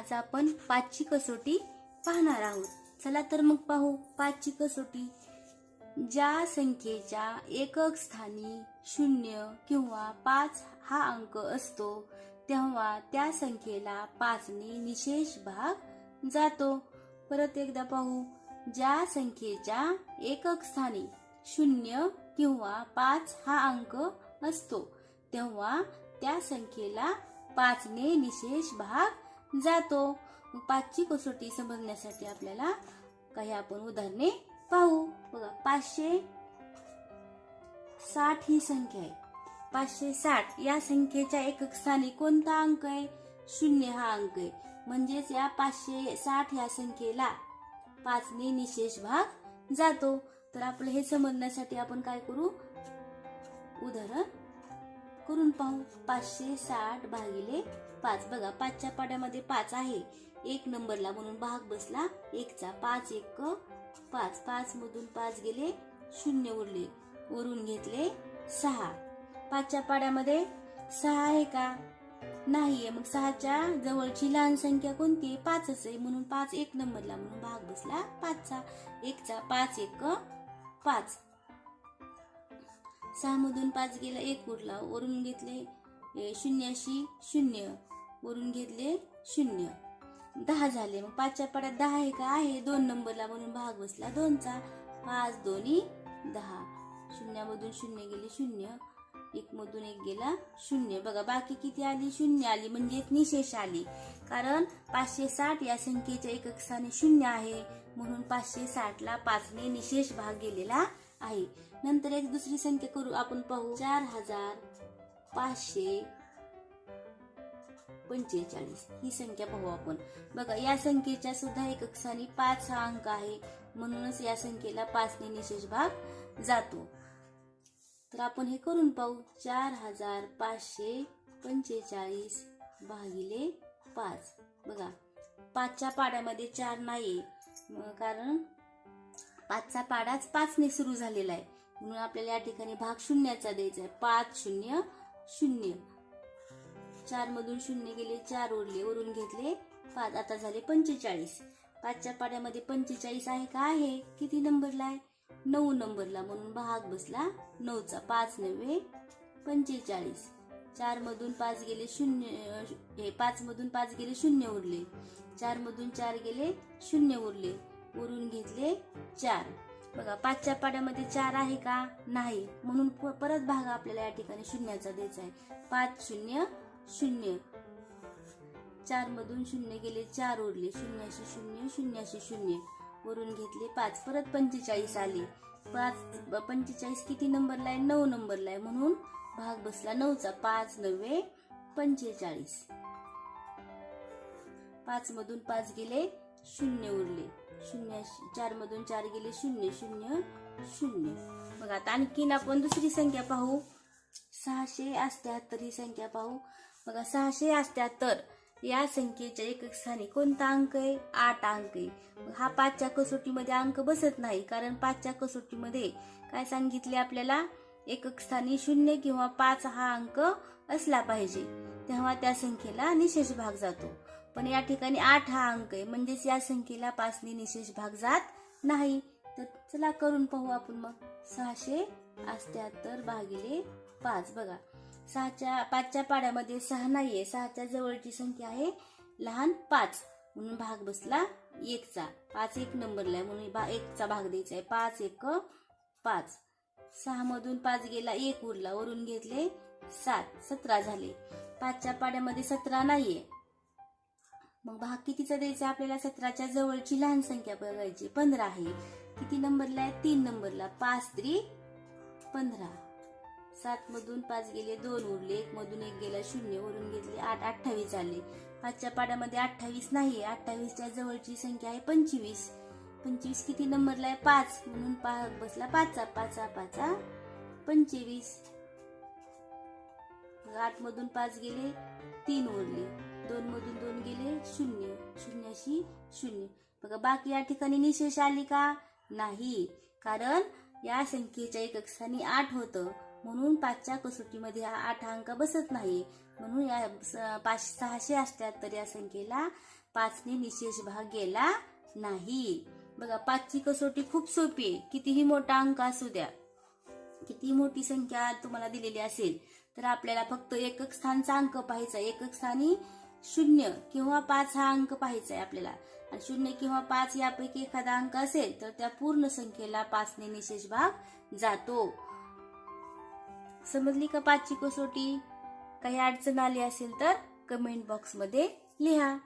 आज आपण पाचची कसोटी पाहणार आहोत. चला तर मग पाहू पाचची कसोटी. ज्या संख्येच्या एकक स्थानी शून्य किंवा पाच हा अंक असतो तेव्हा त्या संख्येला पाचने निशेष भाग जातो. परत एकदा पाहू. ज्या संख्येच्या एकक स्थानी शून्य किंवा पाच हा अंक असतो तेव्हा त्या संख्येला पाचने निशेष भाग जातो. पाचची कसोटी समजण्यासाठी आपल्याला काही आपण उदाहरणे पाहू. बघा पाचशे साठ ही संख्या आहे. पाचशे साठ या संख्येच्या एकक स्थानी कोणता अंक आहे? शून्य हा अंक आहे. म्हणजेच या पाचशे साठ या संख्येला पाचने निशेष भाग जातो. तर आपलं हे समजण्यासाठी आपण काय करू? उदाहरण करून पाहू. पाचशे साठ भागिले पाच. बघा पाचच्या पाड्यामध्ये पाच आहे. एक नंबरला म्हणून भाग बसला. एकचा पाच एक पाच. पाच मधून पाच गेले शून्य उरले. वरून घेतले सहा. पाचच्या पाड्यामध्ये सहा आहे का? नाहीये. मग सहाच्या जवळची लहान संख्या कोणती आहे? पाचच आहे. म्हणून पाच एक नंबरला म्हणून भाग बसला पाचचा. एकचा पाच एक पाच. सहा मधून पाच गेला एक उरला. वरून घेतले ए, शून्याशी शून्य. वरून घेतले शून्य. दहा झाले. मग पाचच्या पाड्यात दहा आहे का? आहे. दोन नंबरला म्हणून भाग बसला दोनचा. पाच दोन्ही दहा. शून्यामधून शून्य गेले शून्य. एक मधून एक गेला शून्य. बघा बाकी किती आली? शून्य आली. म्हणजे एक निशेष आली. कारण पाचशे साठ या संख्येच्या एकक स्थानी शून्य आहे. म्हणून पाचशे साठ ला पाचने निशेष भाग गेलेला आहे. नंतर एक दुसरी संख्या करू. आपण पाहू. चार हजार पाचशे पंचेचाळीस ही संख्या पाहू आपण. बघा या संख्येच्या सुद्धा एक स्थानी पाच हा अंक आहे. म्हणूनच या संख्येला पाचने निशेष भाग जातो. तर आपण हे करून पाहू. चार हजार पाचशे पंचेचाळीस भागिले पाच. बघा पाचच्या पाड्यामध्ये चार नाही कारण पाचचा पाडाच पाचने सुरू झालेला आहे. म्हणून आपल्याला या ठिकाणी भाग शून्याचा द्यायचा आहे. पाच शून्य शून्य. चार मधून शून्य गेले चार उरले वरून घेतले. पाच आता झाले पंचेचाळीस. पाचच्या पाड्यामध्ये पंचेचाळीस आहे का? आहे. किती नंबरला आहे? नऊ नंबरला. म्हणून भाग बसला नऊचा. पाच नव्हे पंचेचाळीस. चार मधून पाच गेले शून्य हे पाच मधून पाच गेले शून्य उरले चार मधून चार गेले शून्य उरले उरून घेतले चार. बघा पाचच्या पाड्यामध्ये चार आहे का? नाही. म्हणून प- परत भाग आपल्याला या ठिकाणी शून्याचा द्यायचा आहे. पाच शून्य शून्य. चार मधून शून्य गेले चार उरले. शून्याशी शून्य शून्याशी शून्य. वरून घेतले पाच. परत पंचेचाळीस आले. पाच पंचेचाळीस किती नंबरला आहे? नऊ नंबरला आहे. म्हणून भाग बसला नऊचा. पाच नव्हे पंचेचाळीस. पाच मधून पाच गेले शून्य उरले. शून्य चार मधून चार गेले शून्य शून्य शून्य. बघा आता आणखीन आपण दुसरी संख्या पाहू. सहाशे अष्ट्याहत्तर ही संख्या पाहू. बघा सहाशे अष्ट्याहत्तर या संख्येच्या एकक स्थानी कोणता अंक आहे? आठ अंक आहे. हा पाचच्या कसोटीमध्ये अंक बसत नाही कारण पाचच्या कसोटीमध्ये काय सांगितले आपल्याला? एकक स्थानी शून्य किंवा पाच हा अंक असला पाहिजे. तेव्हा त्या संख्येला निशेष भाग जातो. पण या ठिकाणी आठ हा अंक आहे म्हणजेच या संख्येला पाचने निशेष भाग जात नाही. तर चला करून पाहू आपण मग. सहाशे अष्ट्याहत्तर भागिले पाच बघा. सहाच्या पाचच्या पाड्यामध्ये सहा नाहीये. सहाच्या जवळची संख्या आहे लहान पाच. म्हणून भाग बसला एकचा. पाच एक नंबरला आहे. म्हणून बा एकचा भाग द्यायचा आहे. पाच एक पाच. सहा मधून पाच गेला एक उरला. वरून घेतले सात. सतरा झाले. पाचच्या पाड्यामध्ये सतरा नाहीये. मग भाग कितीचा द्यायचा आपल्याला? सतराच्या जवळची लहान संख्या बघायची. पंधरा आहे. किती नंबरला आहे? तीन नंबरला. पाच त्रि पंधरा. सात मधून पाच गेले दोन उरले. एक मधून एक गेला शून्य वरून घेतले आठ अठ्ठावीस आले. पाचच्या पाड्यामध्ये अठ्ठावीस नाही अठ्ठावीसच्या जवळची संख्या आहे पंचवीस. पंचवीस किती नंबरला आहे? पाच. म्हणून भाग बसला पाचा पाचा पाचा पंचवीस. आठ मधून पाच गेले तीन उरले. दोन मधून दोन गेले शून्य. शून्याशी शून्य. बघा बाकी या ठिकाणी निशेष आली का? नाही. कारण या संख्येच्या एकक स्थानी आठ होतं. म्हणून पाचच्या कसोटीमध्ये हा आठ अंक बसत नाही. म्हणून या पाच सहाशे अष्ट्याहत्तर या संख्येला पाचने निशेष भाग गेला नाही. बघा पाचची कसोटी खूप सोपी आहे. कितीही मोठा अंक असू द्या किती मोठी संख्या तुम्हाला दिलेली असेल तर आपल्याला फक्त एकक स्थानचा अंक पाहायचा एकक स्थानी शून्य किंवा पाच हा अंक पाहायचा आहे आपल्याला. आणि शून्य किंवा पाच यापैकी एखादा अंक असेल तर त्या पूर्ण संख्येला पाचने निशेष भाग जातो. समजली का पाचची कसोटी? काही अडचण आली असेल तर कमेंट बॉक्समध्ये लिहा.